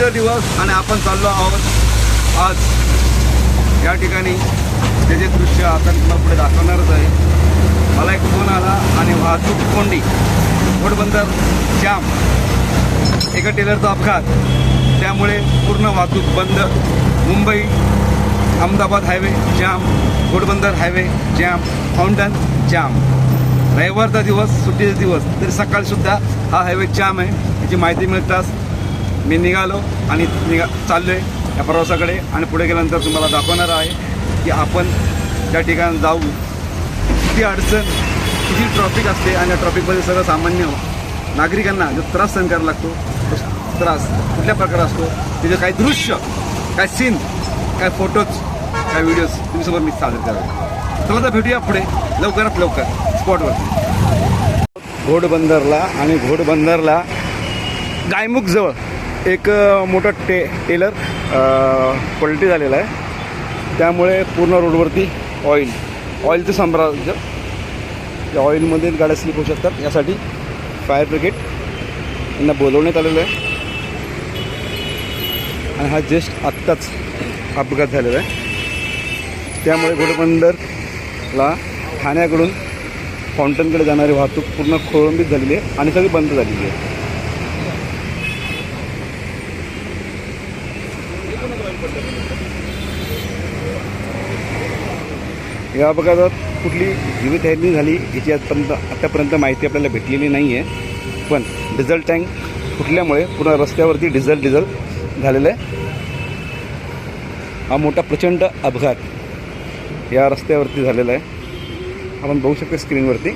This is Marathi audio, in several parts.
सुट्टीचा दिवस आणि आपण चाललो आहोत आज या ठिकाणी. ते जे दृश्य आता तुम्हाला पुढे दाखवणारच आहे. मला एक फोन आला आणि वाहतूक कोंडी घोडबंदर जाम एका टेलरचा अपघात. त्यामुळे पूर्ण वाहतूक बंद. Mumbai Ahmedabad highway jam Ghodbunder highway jam fountain jam. रविवारचा दिवस सुट्टीचा दिवस. तरी सकाळीसुद्धा हा हायवे जाम आहे. याची माहिती मिळताच मी निघालो आणि निघा चाललो आहे या प्रवासाकडे. आणि पुढे गेल्यानंतर तुम्हाला दाखवणार आहे की आपण त्या ठिकाणी जाऊ. किती अडचण किती ट्रॉफिक असते आणि या ट्रॉफिकमध्ये सगळं सामान्य नागरिकांना जो त्रास सहन करायला लागतो तो त्रास कुठल्या प्रकारे असतो तिचे काही दृश्य काय सीन काय फोटोज काय व्हिडिओज तुमच्यासोबत मी सादर करावे चला तर भेटूया पुढे. लवकरात लवकर. स्पॉटवर घोडबंदरला आणि घोडबंदरला गायमुख जवळ. एक मोठा टे टेलर पलटी झालेला आहे. त्यामुळे पूर्ण रोडवरती ऑइल ऑइलचं साम्राज्य या ऑइलमध्ये गाड्या स्लिप होऊ शकतात. यासाठी फायर ब्रिगेड यांना बोलवण्यात आलेलं आहे. आणि हा जस्ट आत्ताच अपघात झालेला आहे. त्यामुळे घोडबंदरला ठाण्याकडून फाउंटनकडे जाणारी वाहतूक पूर्ण खोळंबीत झालेली आहे. आणि सगळी बंद झालेली आहे. या अपघातात कुठली जीवितहानी झाली याची आजपर्यंत आतापर्यंत माहिती आपल्याला भेटलेली नाही आहे पण डिझेल टँक फुटल्यामुळे पूर्ण रस्त्यावरती डिझेल डिझेल झालेलं आहे. हा मोठा प्रचंड अपघात या रस्त्यावरती झालेला आहे. आपण बघू शकतो स्क्रीनवरती.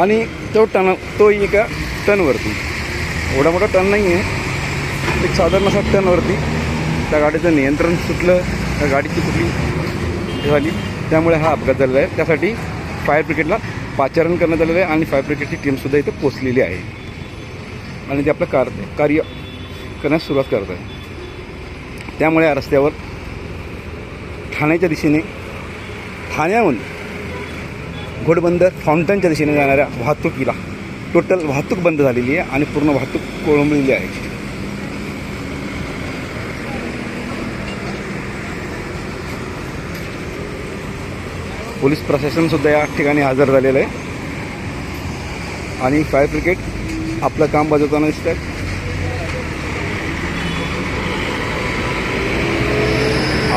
आणि तो टन तो एका टनवरती. एवढा मोठा टन नाही आहे एक साधारण असा टनवरती त्या गाडीचं नियंत्रण सुटलं त्या गाडीची कुठली झाली. त्यामुळे हा अपघात झालेला आहे. त्यासाठी फायर ब्रिगेडला पाचारण करण्यात आलेलं आहे आणि फायर ब्रिगेडची टीमसुद्धा इथे पोचलेली आहे. आणि ते आपलं कार कार्य करण्यास सुरुवात करत आहे. त्यामुळे या रस्त्यावर ठाण्याच्या दिशेने ठाण्याहून घोडबंदर फाउंटनच्या दिशेने जाणाऱ्या वाहतुकीला टोटल वाहतूक बंद झालेली आहे आणि पूर्ण वाहतूक कोळंबलेली आहे. पोलीस प्रशासनसुद्धा या ठिकाणी हजर झालेलं आहे. आणि फायर ब्रिगेड आपलं काम बजावताना दिसत आहे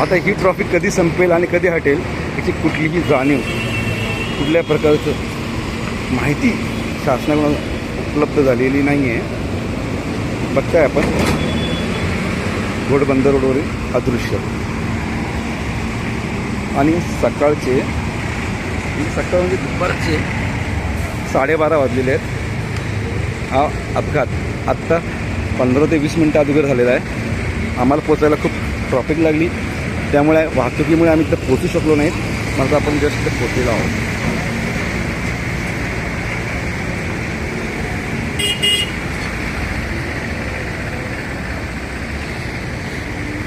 आता ही ट्रॉफिक कधी संपेल आणि कधी हटेल याची कुठलीही जाणीव कुठल्या प्रकारचं माहिती शासनाकडून उपलब्ध झालेली नाही आहे बघताय आपण. घोडबंदर रोडवरील अदृश्य. आणि सकाळचे सकाळ म्हणजे दुपारचे साडेबारा वाजलेले आहेत. हा अपघात आत्ता पंधरा ते वीस मिनटं अगोदर झालेला आहे. आम्हाला पोचायला खूप ट्रॉफिक लागली. त्यामुळे वाहतुकीमुळे आम्ही तिथं पोचू शकलो नाहीत मग आपण जस्ट तिथं पोचलेलो आहोत.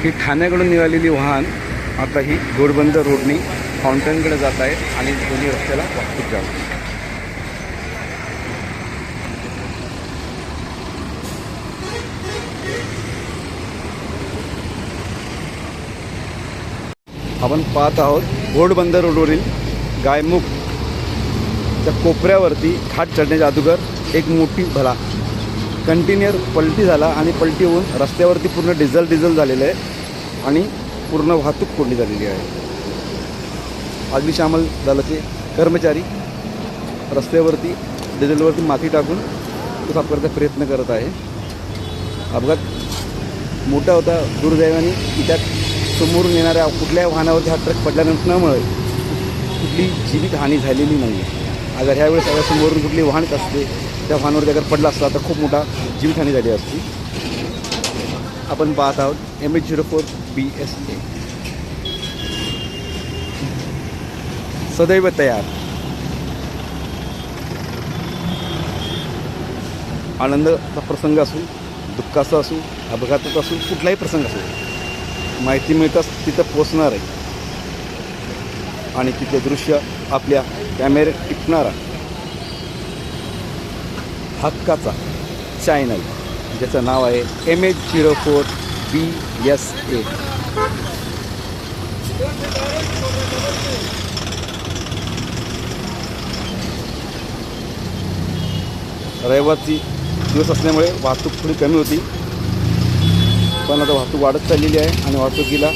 ही ठाण्याकडून निघालेली वाहन आता ही घोडबंद रोडनी फाउंटनकडे जात आहे आणि दोन्ही रस्त्याला वाहतूक जाऊ आपण पाहत आहोत घोडबंदर रोडवरील गायमुख त्या कोपऱ्यावरती घाट चढण्याच्या अगोदर एक मोठी भला. कंटिन्युअर पलटी झाला आणि पलटी होऊन रस्त्यावरती पूर्ण डिझल डिझल झालेलं आहे आणि पूर्ण वाहतूक कोंडी झालेली आहे. अग्निशामक दलाचे कर्मचारी रस्त्यावरती डिझेलवरती माती टाकून तो साफ करण्याचा प्रयत्न करत आहे. अपघात मोठा होता दुर्दैवाने. की त्यात समोरून येणाऱ्या कुठल्याही वाहनावरती हा ट्रक पडल्यानंतरमुळे कुठली जीवितहानी झालेली नाही आहे अगर ह्यावेळेस अगर समोरून कुठली वाहनच असते त्या वाहनावरती अगर पडला असता तर खूप मोठा जीवितहानी झाली असती. आपण पाहत आहोत M H zero four B S A सदैव तयार. आनंदाचा प्रसंग असू दुःखाचा असू अपघाताचा असू कुठलाही प्रसंग असू माहिती मिळताच तिथं पोचणार आहे. आणि तिथे दृश्य आपल्या कॅमेऱ्यात टिपणारा हक्काचा चॅनल ज्याचं नाव आहे M H zero four B S A रविवारची दिवस असल्यामुळे वाहतूक थोडी कमी होती. पण आता वाहतूक वाढत चाललेली आहे आणि वाहतुकीला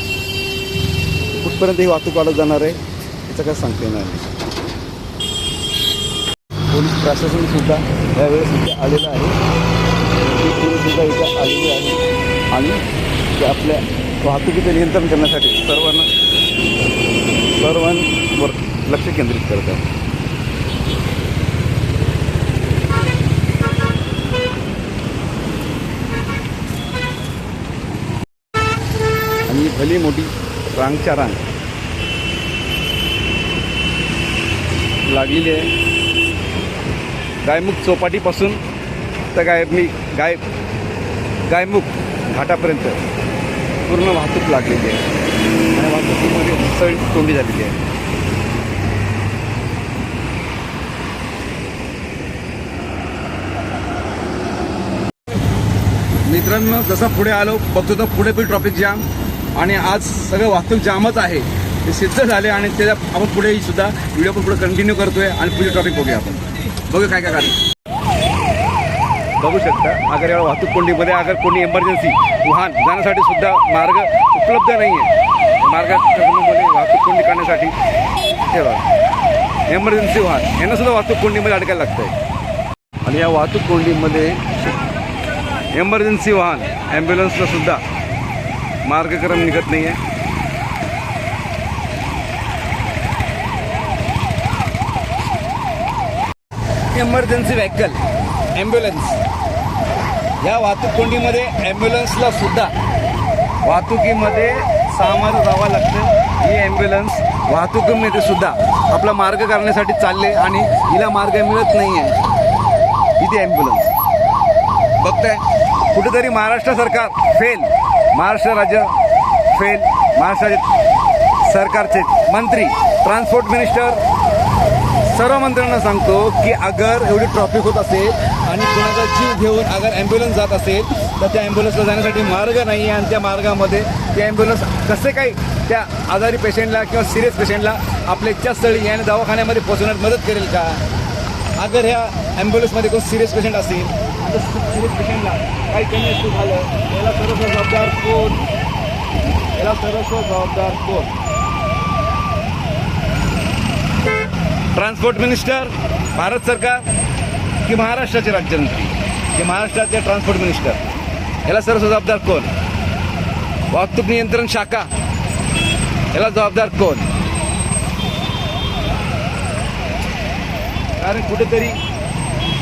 कुठपर्यंत ही वाहतूक वाढत जाणार आहे याचं काय सांगता येणार नाही. पोलीस प्रशासन सुद्धा यावेळेस इथे आलेलं आहे. सुद्धा इथे आलेली आहे आणि ते आपल्या वाहतुकीचं नियंत्रण करण्यासाठी सर्वांना सर्वांवर लक्ष केंद्रित करत आहे आणि भली मोठी रांगच्या रांग. लागलेली आहे. गायमुख चौपाटीपासून तर गाय मी गाय गायमुख घाटापर्यंत पूर्ण वाहतूक लागलेली आहे. आणि वाहतुकीमध्ये सळ तोंडी झालेली आहे. मित्रांनो जसं पुढे आलो बघतो तर पुढे पण ट्रॉफिक जाम आणि आज सगळं वाहतूक जामच आहे. ते सिद्ध झाले आणि त्याच्या आपण पुढेही सुद्धा व्हिडिओ पण पुढे कंटिन्यू करतोय आणि पुढे टॉपिक बघूया आपण. बघूया काय काय कारण बघू शकता अगर या वाहतूक कोंडीमध्ये अगर कोणी एमर्जन्सी वाहन जाण्यासाठी सुद्धा मार्ग उपलब्ध नाही आहे मार्गामध्ये वाहतूक कोंडी करण्यासाठी ठेवा एमर्जन्सी वाहन यांना सुद्धा वाहतूक कोंडीमध्ये अडकायला लागतं आहे आणि या वाहतूक कोंडीमध्ये एमर्जन्सी वाहन ॲम्ब्युलन्सला सुद्धा मार्गक्रम निघत नाही आहे एमर्जन्सी व्हेकल ॲम्ब्युलन्स या वाहतूक कोंडीमध्ये ॲम्ब्युलन्सला सुद्धा. वाहतुकीमध्ये सामार जावं लागतं. ही ॲम्ब्युलन्स वाहतुकीमध्ये सुद्धा. आपला मार्ग करण्यासाठी चालले आणि हिला मार्ग मिळत नाही आहे इथे ॲम्ब्युलन्स बघताय कुठेतरी महाराष्ट्र सरकार फेल महाराष्ट्र राज्य फेल महाराष्ट्र सरकारचे मंत्री ट्रान्सपोर्ट मिनिस्टर सर्व मंत्र्यांना सांगतो की अगर एवढी ट्रॉफिक होत असेल आणि कोणाचा जीव घेऊन अगर ॲम्ब्युलन्स जात असेल तर त्या ॲम्ब्युलन्सला जाण्यासाठी मार्ग नाही आहे आणि त्या मार्गामध्ये ते ॲम्ब्युलन्स कसे काही त्या आजारी पेशंटला किंवा सिरियस पेशंटला आपल्या इच्छास्थळी याने दवाखान्यामध्ये पोहोचवण्यात मदत करेल का? अगर ह्या ॲम्ब्युलन्समध्ये कोण सिरियस पेशंट असेल आता काही कमी असू झालं याला सर्वस्व जबाबदार कोण याला सर्वस्व जबाबदार कोण ट्रान्सपोर्ट मिनिस्टर भारत सरकार की महाराष्ट्राचे राज्यमंत्री की महाराष्ट्राचे ट्रान्सपोर्ट मिनिस्टर याला सर्व जबाबदार कोण? वाहतूक नियंत्रण शाखा याला जबाबदार कोण? कारण कुठेतरी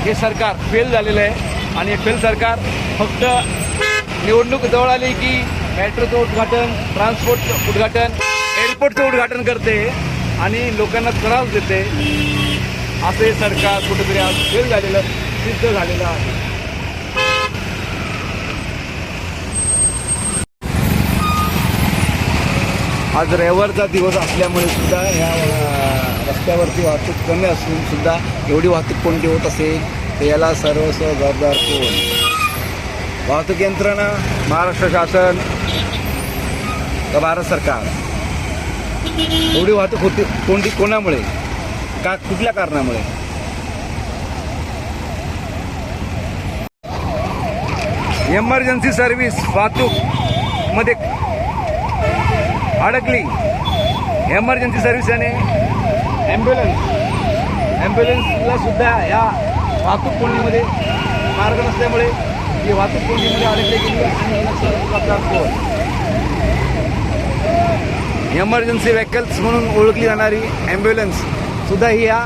हे सरकार फेल झालेलं आहे. आणि एफ एल सरकार फक्त निवडणूक जवळ आली की मेट्रोचं उद्घाटन ट्रान्सपोर्टचं उद्घाटन एअरपोर्टचं उद्घाटन करते आणि लोकांना त्रास देते. असे सरकार कुठेतरी आज फेल झालेलं सिद्ध झालेलं आहे. आज रविवारचा दिवस असल्यामुळे सुद्धा या रस्त्यावरती वाहतूक कमी असून सुद्धा एवढी वाहतूक कोणती होत असेल? तर याला सर्वस्व जबाबदार कोण? वाहतूक यंत्रणा महाराष्ट्र शासन का भारत सरकार? एवढी वाहतूक होती कोणती कोणामुळे? का कुठल्या कारणामुळे? एमर्जन्सी सर्व्हिस वाहतूकमध्ये अडकली. एमर्जन्सी सर्व्हिस आणि ॲम्ब्युलन्स ॲम्ब्युलन्सला सुद्धा या वाहतूक कोंडीमध्ये मार्ग नसल्यामुळे ही वाहतूक कोंडीमध्ये अडकली गेली आणि एमर्जन्सी व्हेकल्स म्हणून ओळखली जाणारी ॲम्ब्युलन्स सुद्धा ही या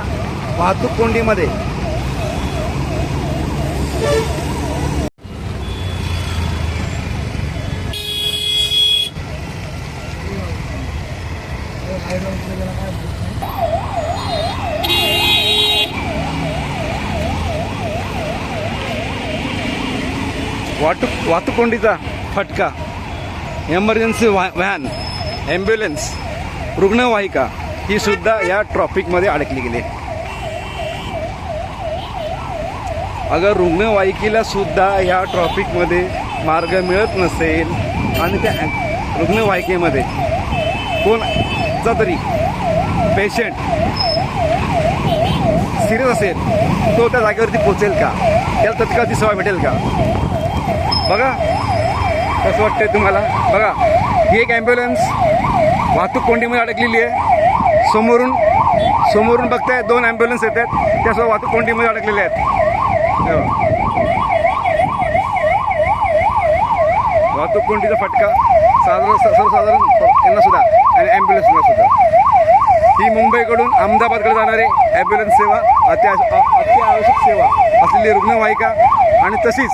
वाहतूक कोंडीमध्ये. वाहतूक वाटू वाहतूककोंडीचा फटका एमर्जन्सी व्हॅ व्हॅन ॲम्ब्युलन्स रुग्णवाहिका ही सुद्धा या ट्रॉफिकमध्ये अडकली गेली. अगर रुग्णवाहिकेला सुद्धा ह्या ट्रॉफिकमध्ये मार्ग मिळत नसेल आणि त्या रुग्णवाहिकेमध्ये कोणचा तरी पेशंट सिरियस असेल तो त्या जागेवरती पोचेल का? त्याला तत्काळ ती सेवा भेटेल का? बघा कसं वाटतंय तुम्हाला? बघा ही एक ॲम्ब्युलन्स वाहतूक कोंडीमध्ये अडकलेली आहे. समोरून समोरून बघताय दोन ॲम्ब्युलन्स येत आहेत त्यासोबत वाहतूक कोंडीमध्ये अडकलेले आहेत. वाहतूक कोंडीचा फटका साधारण सर्वसाधारण यांना सुद्धा आणि ॲम्ब्युलन्सला सुद्धा. ही मुंबईकडून अहमदाबादकडे जाणारी ॲम्ब्युलन्स सेवा अत्या अत्यावश्यक सेवा असलेली रुग्णवाहिका आणि तशीच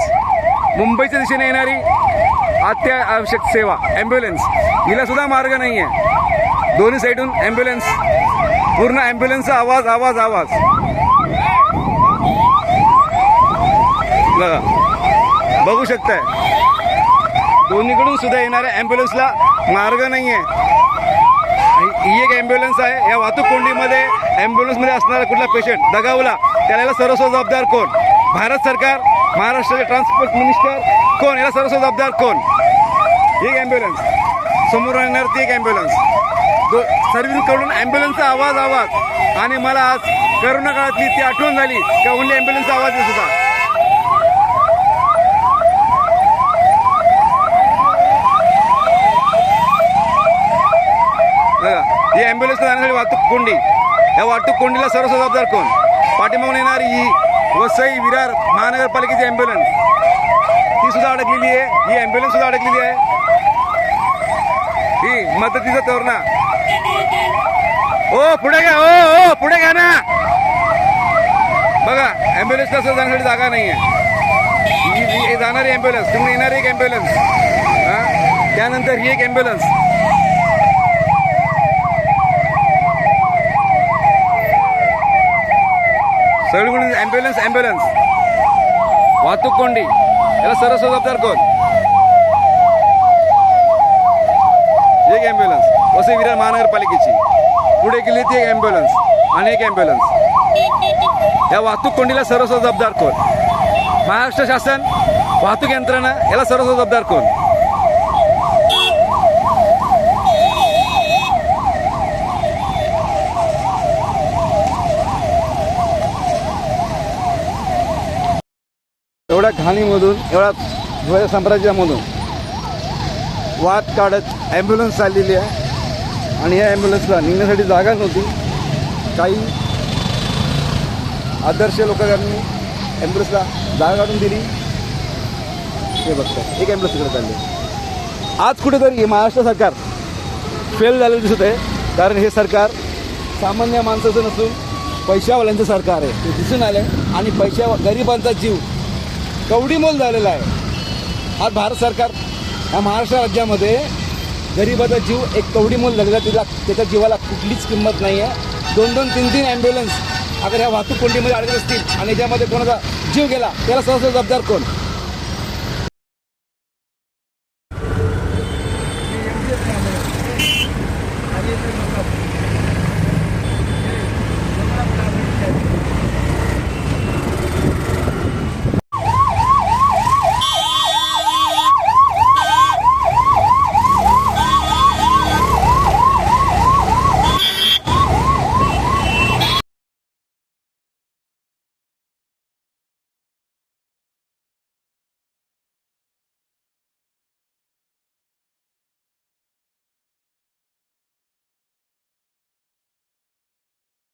मुंबईच्या दिशेने येणारी अत्यावश्यक सेवा ॲम्ब्युलन्स हिला सुद्धा मार्ग नाही आहे दोन्ही साईडून ॲम्ब्युलन्स पूर्ण ॲम्ब्युलन्सचा आवाज आवाज आवाज. बघू. शकताय. दोन्हीकडून सुद्धा येणाऱ्या ॲम्ब्युलन्सला मार्ग नाही आहे ही एक ॲम्ब्युलन्स आहे. या वाहतूक कोंडीमध्ये ॲम्ब्युलन्समध्ये असणारा कुठला पेशंट दगावला त्याला सर्वस्व जबाबदार कोण? भारत सरकार महाराष्ट्राचे ट्रान्सपोर्ट मिनिस्टर कोण? याला सर्व जबाबदार कोण? एक ॲम्ब्युलन्स समोर येणार ती एक ॲम्ब्युलन्स दो सर्व्हिसकडून ॲम्ब्युलन्सचा आवाज आवाज. आणि मला आज करोना काळातली ती आठवण झाली त्या ओनली ॲम्ब्युलन्सचा आवाज येत होता. ही ॲम्ब्युलन्स जाण्यासाठी वाहतूक कोंडी. या वाहतूक कोंडीला सर्व जबाबदार कोण? पाठीमागून येणारी ही वसई विरार महानगरपालिकेची ॲम्ब्युलन्स ती सुद्धा अडकलेली आहे. ही ॲम्ब्युलन्स सुद्धा अडकलेली आहे. ही मदतीचा तोरणा. ओ पुढे घ्या. ओ ओ पुढे घ्या ना. बघा ॲम्ब्युलन्सला सुद्धा जाण्यासाठी जागा नाही आहे जाणारी ॲम्ब्युलन्स तुम्ही येणारी एक ॲम्ब्युलन्स हां? त्यानंतर ही एक ॲम्ब्युलन्स सगळीकडून ॲम्ब्युलन्स ॲम्ब्युलन्स वाहतूक कोंडी. याला सर्व जबाबदार कोण? एक ॲम्ब्युलन्स वसई विरार महानगरपालिकेची. पुढे गेली ती एक ॲम्ब्युलन्स आणि एक ॲम्ब्युलन्स या वाहतूक कोंडीला सर्व जबाबदार कोण? महाराष्ट्र शासन वाहतूक यंत्रणा याला सर्व जबाबदार कोण? एवढ्या घाणीमधून एवढ्या धुळ्या साम्राज्यामधून वाद काढत ॲम्ब्युलन्स चाललेली आहे. आणि या ॲम्ब्युलन्सला निघण्यासाठी जागा नव्हती. काही आदर्श लोकांनी ॲम्ब्युलन्सला जागा काढून दिली. हे बघतात एक ॲम्ब्युलन्स तिकडे चालली. आज कुठेतरी महाराष्ट्र सरकार फेल झालेलं दिसत आहे. कारण हे सरकार सामान्य माणसाचं नसून पैशावाल्यांचं सरकार आहे. ते दिसून आलं आणि पैशा गरिबांचा जीव कवडीमोल झालेला आहे. आज भारत सरकार ह्या महाराष्ट्र राज्यामध्ये गरीबाचा जीव एक कवडीमोल झालेला तिला त्याच्या जीवाला कुठलीच किंमत नाही आहे दोन दोन तीन तीन ॲम्ब्युलन्स अगर ह्या वाहतूक कोंडीमध्ये अडकत असतील आणि याच्यामध्ये कोणाचा जीव गेला त्याला सहसा जबाबदार कोण?